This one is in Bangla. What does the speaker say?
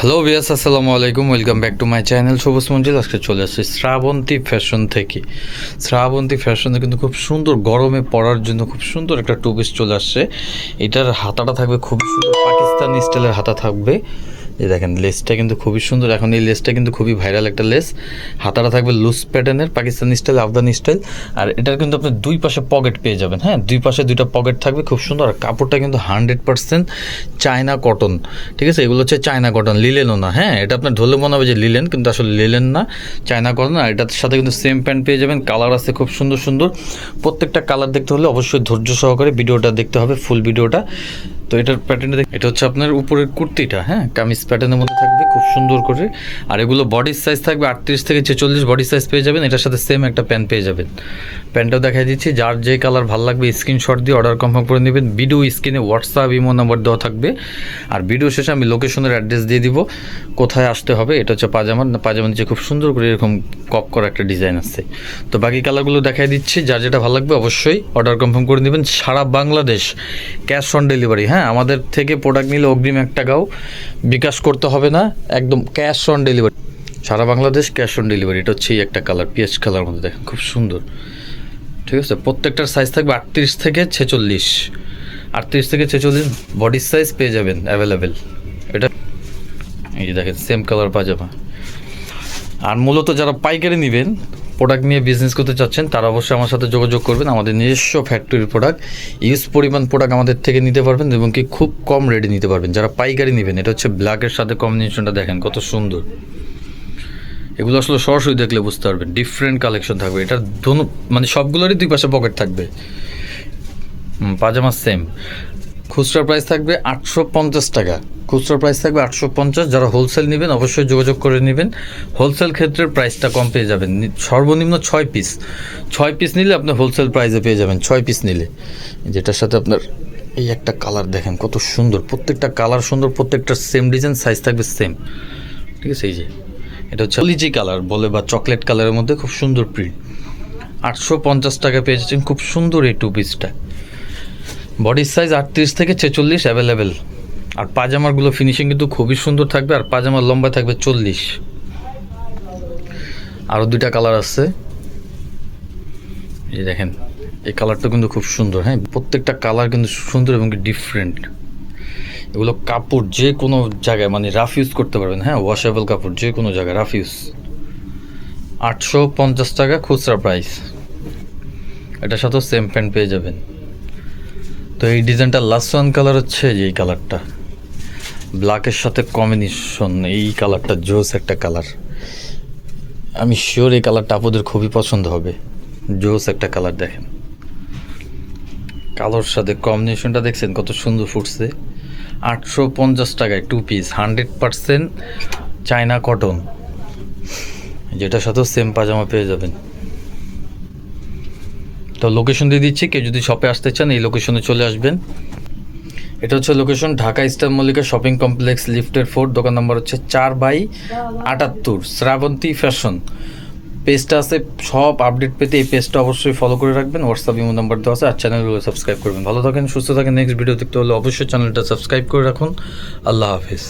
হ্যালো বিয়াস আসসালামু আলাইকুম welcome back to my channel Sabuj Manjil আজকে চলে আসছে শ্রাবন্তী ফ্যাশন থেকে। শ্রাবন্তী ফ্যাশনে কিন্তু খুব সুন্দর গরমে পরার জন্য খুব সুন্দর একটা টু পিস চলে আসছে। এটার হাতাটা থাকবে খুব সুন্দর, পাকিস্তানি স্টাইলের হাতা থাকবে। এই দেখেন লেসটা কিন্তু খুবই সুন্দর। এখন এই লেসটা কিন্তু খুবই ভাইরাল একটা লেস হাতাটা থাকবে লুজ প্যাটার্নের পাকিস্তানি স্টাইল আফগানি স্টাইল আর এটার কিন্তু আপনি দুই পাশে পকেট পেয়ে যাবেন হ্যাঁ? দুই পাশে দুইটা পকেট থাকবে, খুব সুন্দর। আর কাপড়টা কিন্তু হান্ড্রেড পার্সেন্ট চায়না কটন ঠিক আছে? এগুলো হচ্ছে চায়না কটন লিলেনও না হ্যাঁ? এটা আপনার ধরলে মনে হবে যে লিলেন কিন্তু আসলে লিলেন না চায়না কটন আর এটার সাথে কিন্তু সেম প্যান্ট পেয়ে যাবেন কালার আছে খুব সুন্দর সুন্দর। প্রত্যেকটা কালার দেখতে হলে অবশ্যই ধৈর্য সহকারে ভিডিওটা দেখতে হবে ফুল ভিডিওটা। তো এটার প্যাটার্নটা এটা হচ্ছে আপনার উপরের কুর্তিটা হ্যাঁ? কামিজ প্যাটার্নের মধ্যে থাকবে, খুব সুন্দর করে। আর এগুলো বডির সাইজ থাকবে আটত্রিশ থেকে ছেচল্লিশ বডি সাইজ পেয়ে যাবেন। এটার সাথে সেম একটা প্যান্ট পেয়ে যাবেন। প্যান্টটাও দেখাই দিচ্ছি। যার যে কালার ভালো লাগবে স্ক্রিনশট দিয়ে অর্ডার কনফার্ম করে নেবেন। ভিডিও স্ক্রিনে হোয়াটসঅ্যাপ ইমো নাম্বার দেওয়া থাকবে। আর ভিডিও শেষে আমি লোকেশনের অ্যাড্রেস দিয়ে দিব। কোথায় আসতে হবে, এটা হচ্ছে পাজামার পাজামার নিচে খুব সুন্দর করে এরকম কপ করা একটা ডিজাইন আছে। তো বাকি কালারগুলো দেখাই দিচ্ছি। যার যেটা ভালো লাগবে অবশ্যই অর্ডার কনফার্ম করে নেবেন। সারা বাংলাদেশ ক্যাশ অন ডেলিভারি হ্যাঁ? আমাদের থেকে প্রোডাক্ট নিলে অগ্রিম এক টাকাও বিকাশ করতে হবে না, একদম ক্যাশ অন ডেলিভারি সারা বাংলাদেশ ক্যাশ অন ডেলিভারি এটা হচ্ছে একটা কালার পিএইচ কালার মধ্যে দেখেন, খুব সুন্দর। ঠিক আছে, প্রত্যেকটার সাইজ থাকবে আটত্রিশ থেকে ছেচল্লিশ। আটত্রিশ থেকে ছেচল্লিশ বডির সাইজ পেয়ে যাবেন অ্যাভেলেবেল এটা এই যে দেখেন সেম কালার পাজামা। আর মূলত যারা পাইকারি নেবেন প্রোডাক্ট নিয়ে বিজনেস করতে চাচ্ছেন, তারা অবশ্যই আমার সাথে যোগাযোগ করবেন। আমাদের নিজস্ব ফ্যাক্টরির প্রোডাক্ট ইউজ পরিমাণ প্রোডাক্ট আমাদের থেকে নিতে পারবেন এবং কি খুব কম রেটে নিতে পারবেন। যারা পাইকারি নেবেন, এটা হচ্ছে ব্ল্যাকের সাথে কম্বিনেশনটা দেখেন, কত সুন্দর। এগুলো আসলে সরাসরি দেখলে বুঝতে পারবেন ডিফারেন্ট কালেকশন থাকবে। এটা দোনো মানে সবগুলোরই দুই পাশে পকেট থাকবে। পাজামা সেম খুচরা প্রাইস থাকবে আটশো পঞ্চাশ টাকা। খুচরা প্রাইস থাকবে আটশো পঞ্চাশ। যারা হোলসেল নেবেন, অবশ্যই যোগাযোগ করে নেবেন। হোলসেল ক্ষেত্রে প্রাইসটা কম পেয়ে যাবেন। সর্বনিম্ন ছয় পিস ছয় পিস নিলে আপনি হোলসেল প্রাইসে পেয়ে যাবেন, ছয় পিস নিলে। যেটার সাথে আপনার এই একটা কালার দেখেন, কত সুন্দর। প্রত্যেকটা কালার সুন্দর, প্রত্যেকটা সেম ডিজাইন সাইজ থাকবে সেম ঠিক আছে, এই যে। এটা হচ্ছে লিচি কালার বলে বা চকলেট কালারের মধ্যে খুব সুন্দর প্রিন্ট আটশো পঞ্চাশ টাকা পেয়ে যাচ্ছেন, খুব সুন্দর এই টু। পিসটা বডির সাইজ আটত্রিশ থেকে ছেচল্লিশ অ্যাভেলেবেল আর পাজামারগুলো ফিনিশিং কিন্তু খুবই সুন্দর থাকবে, আর পাজামার লম্বা থাকবে চল্লিশ। আরও দুইটা কালার আছে। এই দেখেন, এই কালারটা কিন্তু খুব সুন্দর হ্যাঁ? প্রত্যেকটা কালার কিন্তু সুন্দর এবং ডিফারেন্ট এগুলো কাপড় যে কোনো জায়গায় মানে রাফ ইউজ করতে পারবেন হ্যাঁ? ওয়াশেবল কাপড় যে কোনো জায়গায় রাফ ইউজ আটশো পঞ্চাশ টাকা খুচরা প্রাইস এটার সাথেও সেম প্যান্ট পেয়ে যাবেন। তো এই ডিজাইনটা লাস্ট ওয়ান কালার হচ্ছে যে এই কালারটা ব্ল্যাকের সাথে কম্বিনেশন এই কালারটা জোস একটা কালার আমি শিওর এই কালারটা আপনাদের খুবই পছন্দ হবে। জোস একটা কালার দেখেন। কালোর সাথে কম্বিনেশনটা দেখছেন কত সুন্দর ফুটছে। আটশো পঞ্চাশ টাকায় two piece hundred percent China cotton যেটার সাথেও সেম পাজামা পেয়ে যাবেন। তো লোকেশন দিয়ে দিচ্ছি, কেউ যদি শপে আসতে চান, এই লোকেশনে চলে আসবেন। এটা হচ্ছে location Dhaka eastern Mallika shopping complex লিফটের ফোর দোকান নম্বর হচ্ছে চার বাই আটাত্তর, শ্রাবন্তী ফ্যাশন পেজটা আছে, সব আপডেট পেতে এই পেজটা অবশ্যই ফলো করে রাখবেন হোয়াটসঅ্যাপ ইমো নাম্বার দেওয়া আছে, আর চ্যানেলগুলো সাবস্ক্রাইব করবেন। ভালো থাকেন, সুস্থ থাকেন নেক্সট ভিডিও দেখতে হলে অবশ্যই চ্যানেলটা সাবস্ক্রাইব করে রাখুন। আল্লাহ হাফিজ।